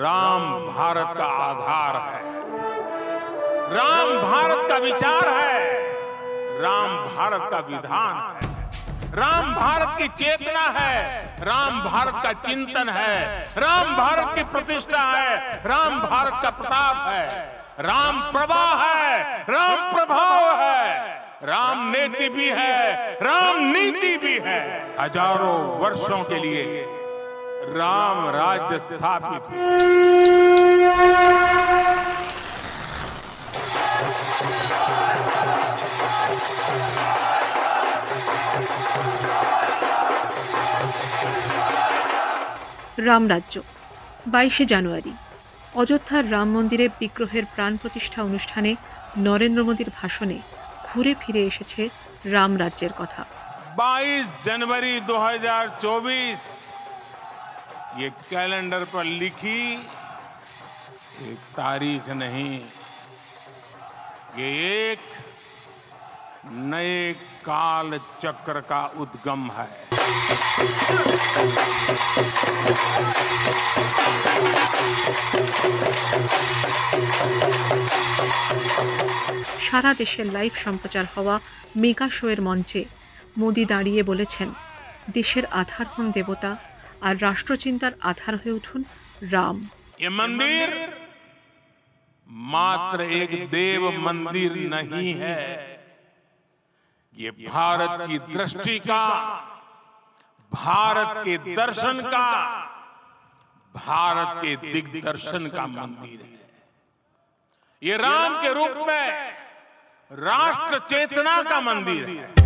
राम भारत का आधार है राम भारत का विचार है राम भारत का विधान है राम भारत की चेतना है राम भारत का चिंतन है राम भारत की प्रतिष्ठा है राम भारत का प्रताप है राम प्रवाह है राम प्रभाव है राम नीति भी है राम नीति भी है हज़ारों वर्षों के लिए राम राज्य स्थापित हुआ। রামরাজ্য বাইশে জানুয়ারি অযোধ্যার রাম মন্দিরে বিগ্রহের প্রাণ প্রতিষ্ঠা অনুষ্ঠানে নরেন্দ্র মোদীর ভাষণে ঘুরে ফিরে এসেছে রাম রাজ্যের কথা 22 जनवरी 2024 ये कैलेंडर पर लिखी एक तारीख नहीं ये एक नए काल चक्र का उद्गम है সারা দেশের লাইভ সম্প্রচার হওয়া মেগা শোয়ের মঞ্চে মোদি দাঁড়িয়ে বলেছেন দেশের আধার হন দেবতা আর রাষ্ট্রচিন্তার আধার হয়ে উঠুন রাম ये मंदिर मात्र एक देव मंदिर नहीं है ये भारत की दृष्टि का भारत के दर्शन का भारत के दिग्दर्शन का मंदिर है ये राम के रूप में राष्ट्र चेतना का मंदिर है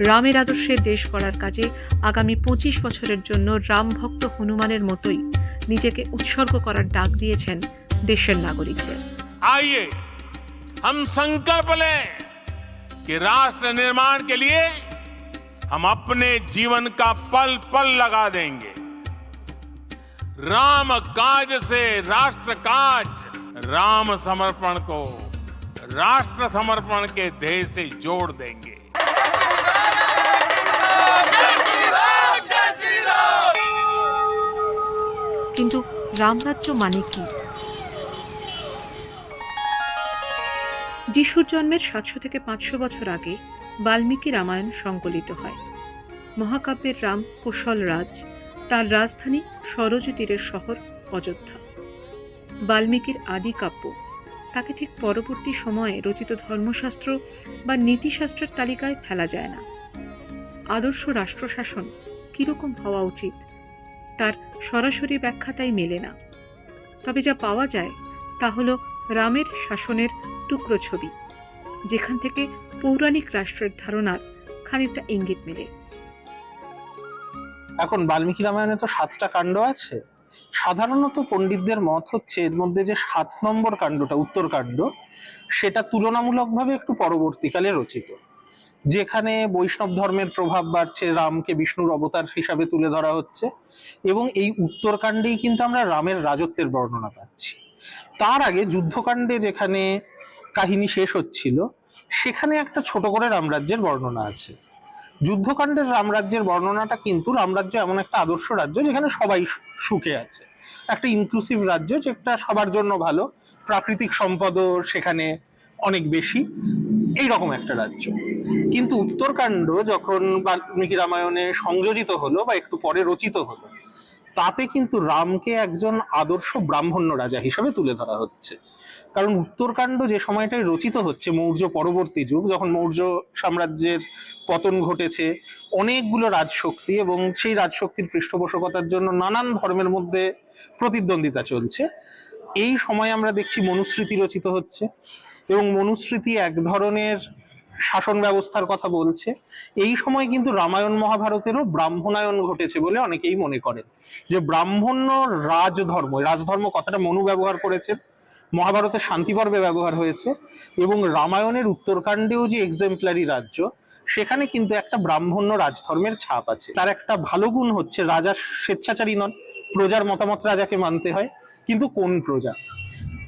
রামের আদর্শে দেশ গড়ার কাজে আগামী পঁচিশ বছরের জন্য রাম ভক্ত হনুমানের মতোই নিজেকে উৎসর্গ করার ডাক দিয়েছেন দেশের নাগরিকদের आइए हम संकल्प लें कि राष्ट्र निर्माण के लिए हम अपने जीवन का पल पल लगा देंगे राम काज से राष्ट्र काज राम समर्पण को राष्ट्र समर्पण के ध्येय से जोड़ देंगे কিন্তু রামরাজ্য মানে কি? যিশুর জন্মের সাতশো থেকে পাঁচশো বছর আগে বাল্মীকি রামায়ণ সংকলিত হয়। মহাকাব্যের রাম কুশল রাজ, তার রাজধানী সরজ তীরের শহর অযোধ্যা। বাল্মীকির আদি কাব্য, তাকে ঠিক পরবর্তী সময়ে রচিত ধর্মশাস্ত্র বা নীতিশাস্ত্রের তালিকায় ফেলা যায় না। আদর্শ রাষ্ট্রশাসন কীরকম হওয়া উচিত? তার সরাসরি ব্যাখ্যা তাই মেলে না। তবে যা পাওয়া যায় তা হল রামের শাসনের টুকরো ছবি, যেখান থেকে পৌরাণিক রাষ্ট্রের ধারণার খানিকটা ইঙ্গিত মেলে। এখন বাল্মীকি রামায়ণে তো সাতটা কাণ্ড আছে। সাধারণত পণ্ডিতদের মত হচ্ছে এর মধ্যে যে সাত নম্বর কাণ্ডটা উত্তরকাণ্ড সেটা তুলনামূলকভাবে একটু পরবর্তীকালে রচিত। যেখানে বৈষ্ণব ধর্মের প্রভাব বাড়ছে, রামকে বিষ্ণুর অবতার হিসাবে তুলে ধরা হচ্ছে এবং এই উত্তরকাণ্ডেই কিন্তু আমরা রামের রাজত্বের বর্ণনা পাচ্ছি। তার আগে যুদ্ধকাণ্ডে যেখানে কাহিনী শেষ হচ্ছিল, সেখানে একটা ছোট করে রামরাজ্যের বর্ণনা আছে। যুদ্ধকাণ্ডের রামরাজ্যের বর্ণনাটা কিন্তু রামরাজ্য এমন একটা আদর্শ রাজ্য যেখানে সবাই সুখে আছে। একটা ইনক্লুসিভ রাজ্য যেটা সবার জন্য ভালো, প্রাকৃতিক সম্পদও সেখানে অনেক বেশি। এই রকম একটা রাজ্য। কিন্তু উত্তরকাণ্ড যখন বাল্মীকি রামায়ণে সংযোজিত হলো বা একটু পরে রচিত হলো, তাতে কিন্তু রামকে একজন আদর্শ ব্রাহ্মণ্য রাজা হিসেবে তুলে ধরা হচ্ছে। কারণ উত্তরকাণ্ড যে সময়টায় রচিত হচ্ছে, মৌর্য পরবর্তী যুগ, যখন মৌর্য সাম্রাজ্যের পতন ঘটেছে, অনেকগুলো রাজশক্তি এবং সেই রাজশক্তির পৃষ্ঠপোষকতার জন্য নানান ধর্মের মধ্যে প্রতিদ্বন্দ্বিতা চলছে। এই সময় আমরা দেখছি মনুস্মৃতি রচিত হচ্ছে। এবং মনুস্মৃতি এক ধরনের শাসন ব্যবস্থার কথা বলছে। এই সময় কিন্তু রামায়ণ মহাভারতেরও ব্রাহ্মণায়ন ঘটেছে বলে অনেকেই মনে করেন। যে ব্রাহ্মণ্য রাজধর্ম রাজধর্ম কথাটা মনু ব্যবহার করেছেন, মহাভারতের শান্তি পর্বে ব্যবহার হয়েছে এবং রামায়ণের উত্তরকাণ্ডেও যে এক্সাম্পলারি রাজ্য, সেখানে কিন্তু একটা ব্রাহ্মণ্য রাজধর্মের ছাপ আছে। তার একটা ভালো গুণ হচ্ছে রাজা স্বেচ্ছাচারী নন। প্রজার মতামত রাজাকে মানতে হয়। কিন্তু কোন প্রজা?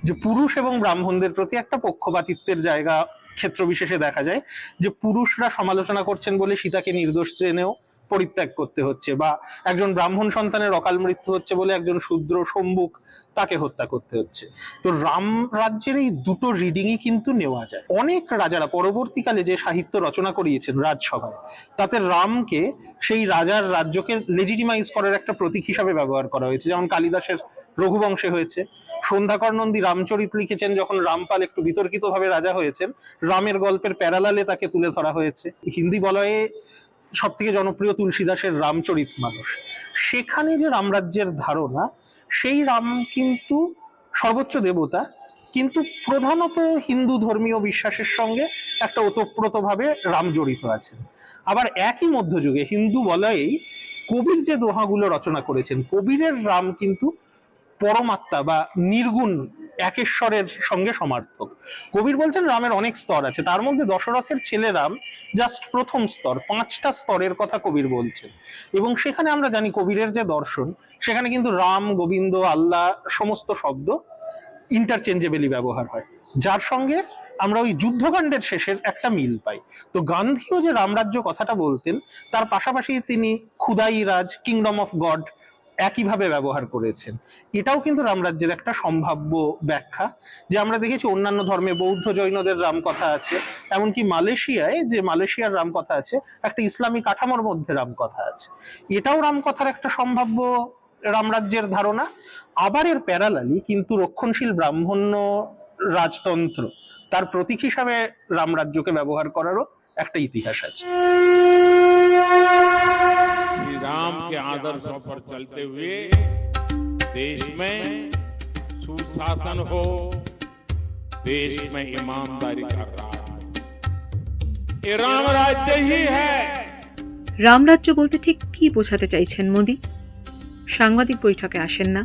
যে পুরুষ এবং ব্রাহ্মণদের প্রতি একটা পক্ষপাতিত্বের জায়গা ক্ষেত্র বিশেষে দেখা যায়, যে পুরুষরা সমালোচনা করছেন বলে সীতাকে নির্দোষ জেনেও পরিত্যাগ করতে হচ্ছে বা একজন ব্রাহ্মণ সন্তানের অকাল মৃত্যু হচ্ছে বলে একজন শূদ্র সম্মুখ তাকে হত্যা করতে হচ্ছে। তো রাম রাজ্যের এই দুটো রিডিংই কিন্তু নেওয়া যায়। অনেক রাজারা পরবর্তীকালে যে সাহিত্য রচনা করিয়েছেন রাজসভায়, তাতে রামকে সেই রাজার রাজ্যকে লেজিটিমাইজ করার একটা প্রতীক হিসাবে ব্যবহার করা হয়েছে। যেমন কালিদাসের রঘুবংশে হয়েছে। সন্ধ্যাকর নন্দী রামচরিত লিখেছেন যখন রামপাল একটু বিতর্কিতভাবে রাজা হয়েছেন, রামের গল্পের প্যারালালে তাকে তুলে ধরা হয়েছে। হিন্দি বলয়ে সব থেকে জনপ্রিয় তুলসীদাসের রামচরিত মানুষ। সেখানে যে রামরাজ্যের ধারণা, সেই রাম কিন্তু সর্বোচ্চ দেবতা, কিন্তু প্রধানত হিন্দু ধর্মীয় বিশ্বাসের সঙ্গে একটা ওতপ্রোতভাবে রাম জড়িত আছেন। আবার একই মধ্যযুগে হিন্দু বলয়েই কবির যে দোহাগুলো রচনা করেছেন, কবিরের রাম কিন্তু পরমাত্মা বা নির্গুণ একেশ্বরের সঙ্গে সমার্থক। কবির বলছেন রামের অনেক স্তর আছে। তার মধ্যে দশরথের ছেলে রাম জাস্ট প্রথম স্তর, পাঁচটা স্তরের কথা কবির বলছেন। এবং সেখানে আমরা জানি কবিরের যে দর্শন, সেখানে কিন্তু রাম, গোবিন্দ, আল্লাহ সমস্ত শব্দ ইন্টারচেঞ্জেবলি ব্যবহার হয়। যার সঙ্গে আমরা ওই যুদ্ধকাণ্ডের শেষের একটা মিল পাই। তো গান্ধীও যে রামরাজ্য কথাটা বলতেন, তার পাশাপাশি তিনি খুদাই রাজ কিংডম অফ গড একইভাবে ব্যবহার করেছেন। এটাও কিন্তু রামরাজ্যের একটা সম্ভাব্য ব্যাখ্যা, যে আমরা দেখেছি অন্যান্য ধর্মে বৌদ্ধ জৈনদের রামকথা আছে, এমনকি মালয়েশিয়ায় যে মালয়েশিয়ার রামকথা আছে, একটা ইসলামী কাঠামোর মধ্যে রামকথা আছে। এটাও রামকথার একটা সম্ভাব্য রামরাজ্যের ধারণা। আবার এর প্যারালালি কিন্তু রক্ষণশীল ব্রাহ্মণ্য রাজতন্ত্র, তার প্রতীক হিসাবে রামরাজ্যকে ব্যবহার করারও একটা ইতিহাস আছে। राम के आदर्शों पर चलते हुए देश में सुशासन हो देश में ईमानदारी का राज हो। ये राम राज्य ही है রামরাজ্য বলতে ঠিক কি বোঝাতে চাইছেন মোদি সাংবাদিক বৈঠকে আসেন না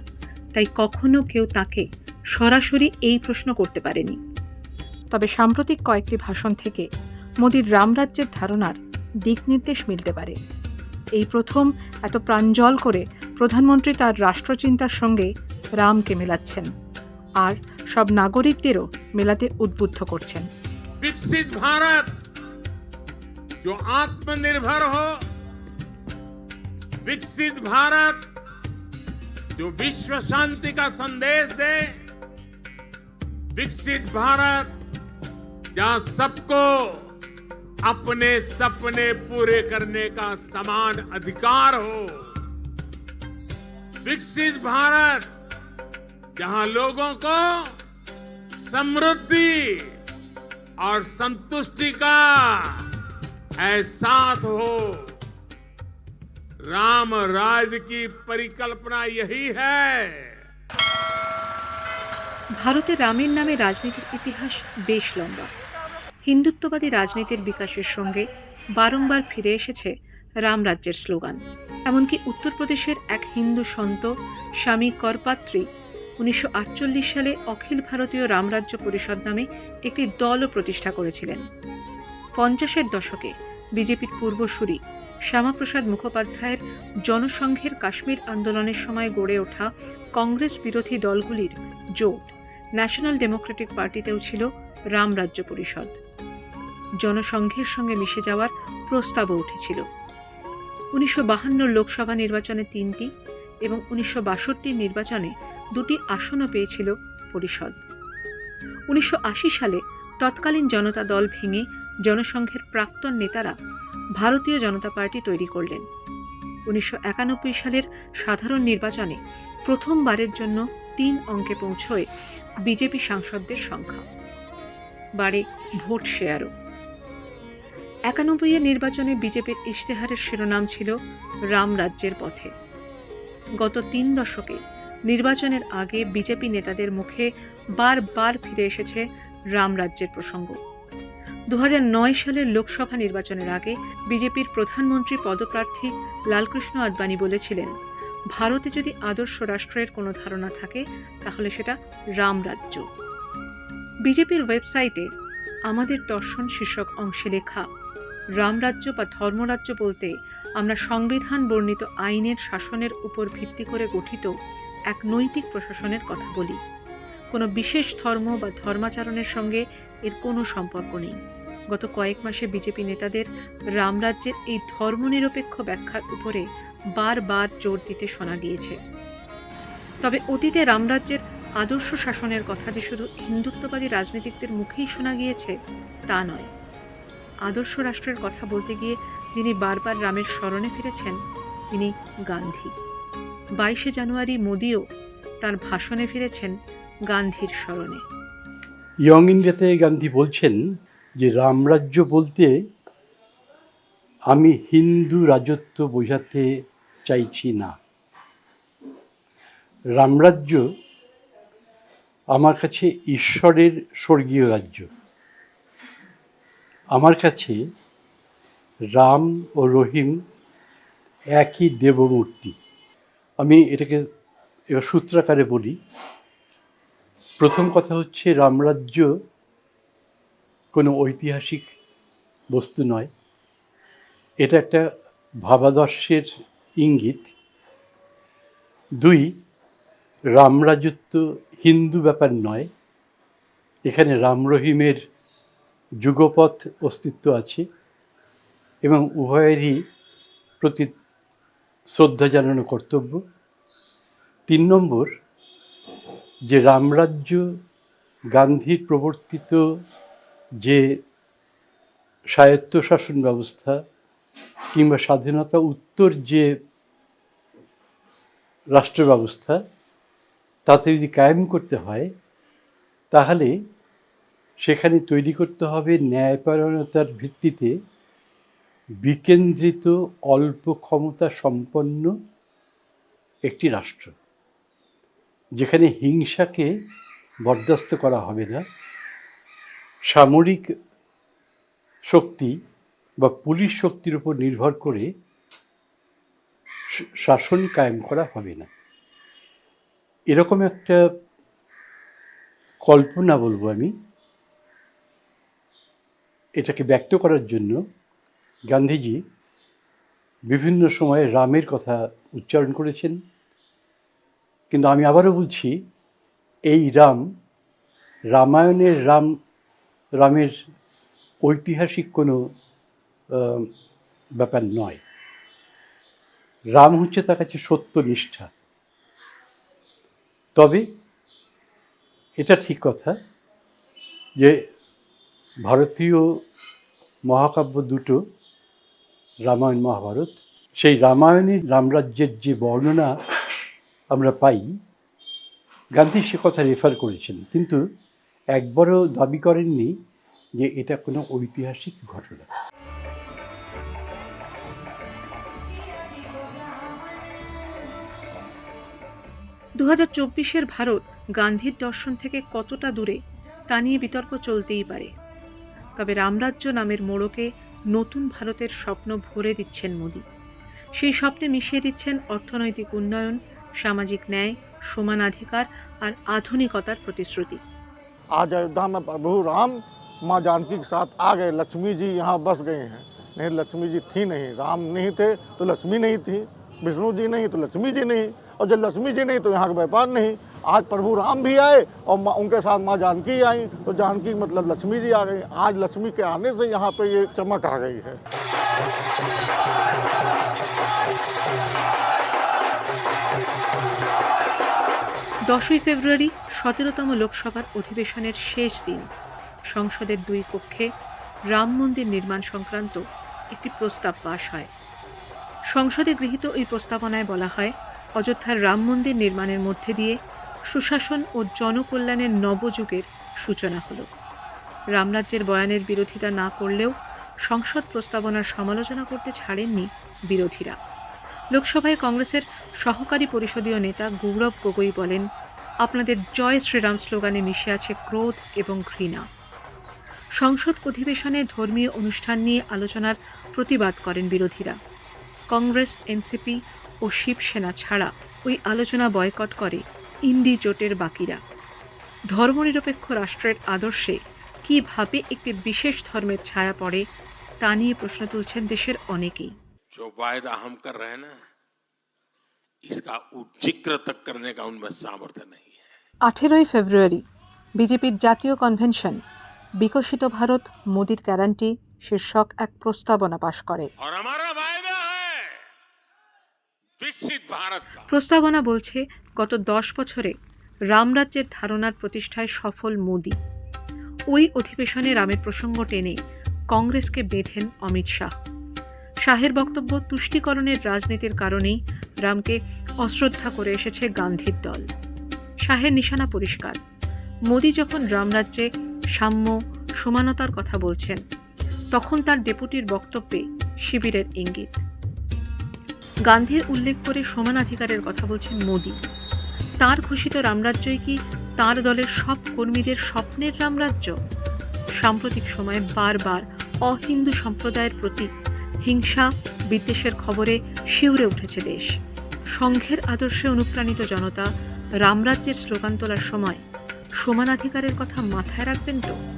তাই কখনো কেউ তাকে সরাসরি এই প্রশ্ন করতে পারেনি তবে সাম্প্রতিক কয়েকটি ভাষণ থেকে মোদির রামরাজ্যের ধারণার দিক নির্দেশ মিলতে পারে এই প্রথম এত প্রাঞ্জল করে প্রধানমন্ত্রী তার রাষ্ট্রচিন্তার সঙ্গে রামকে মেলাচ্ছেন আর সব নাগরিকদেরও মেলাতে উদ্বুদ্ধ করছেন विकसित भारत जो आत्मनिर्भर हो विकसित भारत जो विश्व शांति का संदेश दे विकसित भारत जहां सबको अपने सपने पूरे करने का समान अधिकार हो विकसित भारत जहां लोगों को समृद्धि और संतुष्टि का एहसास हो राम राज की परिकल्पना यही है ভারতে রামের নামে রাজনীতির ইতিহাস বেশ লম্বা হিন্দুত্ববাদী রাজনীতির বিকাশের সঙ্গে বারংবার ফিরে এসেছে রামরাজ্যের স্লোগান। এমনকি উত্তরপ্রদেশের এক হিন্দু সন্ত, স্বামী করপাত্রী, উনিশশো আটচল্লিশ সালে অখিল ভারতীয় রামরাজ্য পরিষদ নামে একটি দলও প্রতিষ্ঠা করেছিলেন। পঞ্চাশের দশকে বিজেপির পূর্বসূরি শ্যামাপ্রসাদ মুখোপাধ্যায়ের জনসংঘের কাশ্মীর আন্দোলনের সময় গড়ে ওঠা কংগ্রেস বিরোধী দলগুলির জোট ন্যাশনাল ডেমোক্রেটিক পার্টিতেও ছিল রামরাজ্য পরিষদ। জনসংঘের সঙ্গে মিশে যাওয়ার প্রস্তাবও উঠেছিল। উনিশশো লোকসভা নির্বাচনে তিনটি এবং উনিশশো নির্বাচনে দুটি আসনও পেয়েছিল পরিষদ। উনিশশো আশি সালে তৎকালীন জনতা দল ভেঙে জনসংঘের প্রাক্তন নেতারা ভারতীয় জনতা পার্টি তৈরি করলেন। উনিশশো একানব্বই সালের সাধারণ নির্বাচনে প্রথমবারের জন্য তিন অঙ্কে পৌঁছয় বিজেপি সাংসদদের সংখ্যা। বাড়ে ভোট শেয়ারও। একানব্বইয়ের নির্বাচনে বিজেপির ইশতেহারের শিরোনাম ছিল রাম রাজ্যের পথে। গত তিন দশকে নির্বাচনের আগে বিজেপি নেতাদের মুখে বারবার ফিরে এসেছে রাম রাজ্যের প্রসঙ্গ। দু হাজার নয় সালের লোকসভা নির্বাচনের আগে বিজেপির প্রধানমন্ত্রী পদপ্রার্থী লালকৃষ্ণ আদবানি বলেছিলেন, ভারতে যদি আদর্শ রাষ্ট্রের কোনো ধারণা থাকে, তাহলে সেটা রাম রাজ্য। বিজেপির ওয়েবসাইটে আমাদের দর্শন শীর্ষক অংশে লেখা। রামরাজ্য বা ধর্মরাজ্য বলতে আমরা সংবিধান বর্ণিত আইনের শাসনের উপর ভিত্তি করে গঠিত এক নৈতিক প্রশাসনের কথা বলি। কোনো বিশেষ ধর্ম বা ধর্মাচরণের সঙ্গে এর কোনো সম্পর্ক নেই। গত কয়েক মাসে বিজেপি নেতাদের রামরাজ্যের এই ধর্মনিরপেক্ষ ব্যাখ্যার উপরে বারবার জোর দিতে শোনা গিয়েছে তবে অতীতে রামরাজ্যের আদর্শ শাসনের কথা যে শুধু হিন্দুত্ববাদী রাজনীতিকদের মুখেই শোনা গিয়েছে, তা নয়। আদর্শ রাষ্ট্রের কথা বলতে গিয়ে যিনি বারবার রামের স্মরণে ফিরেছেন, তিনি গান্ধী। বাইশে জানুয়ারি মোদিও তার ভাষণে ফিরেছেন গান্ধীর স্মরণে। ইয়ং ইন্ডিয়াতে গান্ধী বলছেন যে রামরাজ্য বলতে আমি হিন্দু রাজত্ব বোঝাতে চাইছি না। রামরাজ্য আমার কাছে ঈশ্বরের স্বর্গীয় রাজ্য। আমার কাছে রাম ও রহিম একই দেবমূর্তি। আমি এটাকে এবার সূত্রাকারে বলি। প্রথম কথা হচ্ছে রামরাজ্য কোনো ঐতিহাসিক বস্তু নয়। এটা একটা ভাবাদর্শের ইঙ্গিত। দুই, রামরাজত্ব হিন্দু ব্যাপার নয়, এখানে রাম রহিমের যুগপথ অস্তিত্ব আছে এবং উভয়েরই প্রতি শ্রদ্ধা জানানো কর্তব্য। তিন নম্বর, যে রামরাজ্য গান্ধীর প্রবর্তিত যে স্বায়ত্তশাসন ব্যবস্থা কিংবা স্বাধীনতা উত্তর যে রাষ্ট্র ব্যবস্থা তাতে যদি কায়েম করতে হয়, তাহলে সেখানে তৈরি করতে হবে ন্যায়পরায়ণতার ভিত্তিতে বিকেন্দ্রিত অল্প ক্ষমতা সম্পন্ন একটি রাষ্ট্র, যেখানে হিংসাকে বরদাস্ত করা হবে না। সামরিক শক্তি বা পুলিশ শক্তির উপর নির্ভর করে শাসন কায়েম করা হবে না। এরকম একটা কল্পনা বলব আমি, এটাকে ব্যক্ত করার জন্য গান্ধীজি বিভিন্ন সময়ে রামের কথা উচ্চারণ করেছেন। কিন্তু আমি আবারও বলছি, এই রাম, রামায়ণের রাম, রামের ঐতিহাসিক কোনো ব্যাপার নয়। রাম হচ্ছে তার কাছে সত্যনিষ্ঠা তবে এটা ঠিক কথা যে ভারতীয় মহাকাব্য দুটো রামায়ণ মহাভারত, সেই রামায়ণের রামরাজ্যের যে বর্ণনা আমরা পাই, গান্ধী সে কথা রেফার করেছেন, কিন্তু একবারও দাবি করেননি যে এটা কোনো ঐতিহাসিক ঘটনা। দু হাজার চব্বিশের ভারত গান্ধীর দর্শন থেকে কতটা দূরে তা নিয়ে বিতর্ক চলতেই পারে তবে রামরাজ্য নামের মোড়কে নতুন ভারতের স্বপ্ন ভরে দিচ্ছেন মোদী সেই স্বপ্নে মিশিয়ে দিচ্ছেন অর্থনৈতিক উন্নয়ন সামাজিক ন্যায় সমানাধিকার আর আধুনিকতার প্রতিশ্রুতি आज अयोध्या में प्रभु राम माँ जानकी के साथ आ गए लक्ष्मी जी यहाँ बस गए हैं नहीं लक्ष्मी जी थी नहीं राम नहीं थे तो लक्ष्मी नहीं थी विष्णु जी नहीं तो लक्ष्मी जी नहीं और जब लक्ष्मी जी नहीं तो यहाँ का व्यापार नहीं आज प्रभु राम भी आए और माँ उनके साथ माँ जानकी आई तो जानकी मतलब लक्ष्मी जी आ गई आज लक्ष्मी के आने से यहाँ पे ये चमक आ गई है দশই ফেব্রুয়ারি সতেরোতম লোকসভার অধিবেশনের শেষ দিন সংসদের দুই কক্ষে রাম মন্দির নির্মাণ সংক্রান্ত একটি প্রস্তাব পাশ হয় সংসদে গৃহীত এই প্রস্তাবনায় বলা হয় অযোধ্যার রাম মন্দির নির্মাণের মধ্যে দিয়ে সুশাসন ও জনকল্যাণের নবযুগের সূচনা হলো। রামরাজ্যের বয়ানের বিরোধিতা না করলেও সংসদ প্রস্তাবনার সমালোচনা করতে ছাড়েননি বিরোধীরা। লোকসভায় কংগ্রেসের সহকারী পরিষদীয় নেতা গৌরব গগৈ বলেন, আপনাদের জয় শ্রীরাম স্লোগানে মিশে আছে ক্রোধ এবং ঘৃণা। সংসদ অধিবেশনে ধর্মীয় অনুষ্ঠান নিয়ে আলোচনার প্রতিবাদ করেন বিরোধীরা। কংগ্রেস, এনসিপি ও শিবসেনা ছাড়া ওই আলোচনা বয়কট করে ইন্ডি জোটের বাকিরা ধর্মনিরপেক্ষ রাষ্ট্রের আদর্শে কিভাবে একটি বিশেষ ধর্মের ছায়া পড়ে তা নিয়ে প্রশ্ন তুলছেন দেশের অনেকেই जो वायदा हम कर रहे हैं ना इसका जिक्र तक करने का उनमें सामर्थ्य नहीं है আঠেরোই ফেব্রুয়ারি বিজেপির জাতীয় কনভেনশন বিকশিত ভারত মোদির গ্যারান্টি শীর্ষক এক প্রস্তাবনা পাশ করে প্রস্তাবনা বলছে, গত দশ বছরে রামরাজ্যের ধারণার প্রতিষ্ঠায় সফল মোদি। ওই অধিবেশনে রামের প্রসঙ্গ টেনে কংগ্রেসকে বেঁধেন অমিত শাহ। শাহের বক্তব্য তুষ্টিকরণের রাজনীতির কারণেই রামকে অশ্রদ্ধা করে এসেছে গান্ধীর দল। শাহের নিশানা পরিষ্কার। মোদি যখন রামরাজ্যে সাম্য, সমানতার কথা বলছেন, তখন তার ডেপুটির বক্তব্যে শিবিরের ইঙ্গিত। গান্ধীর উল্লেখ করে সমানাধিকারের কথা বলছেন মোদি। তার ঘোষিত রামরাজ্যই কি তার দলের সব কর্মীদের স্বপ্নের রামরাজ্য? সাম্প্রতিক সময়ে বারবার অহিন্দু সম্প্রদায়ের প্রতি হিংসা বিদ্বেষের খবরে শিউরে উঠেছে দেশ। সংঘের আদর্শে অনুপ্রাণিত জনতা রামরাজ্যের স্লোগান তোলার সময় সমানাধিকারের কথা মাথায় রাখবেন তো?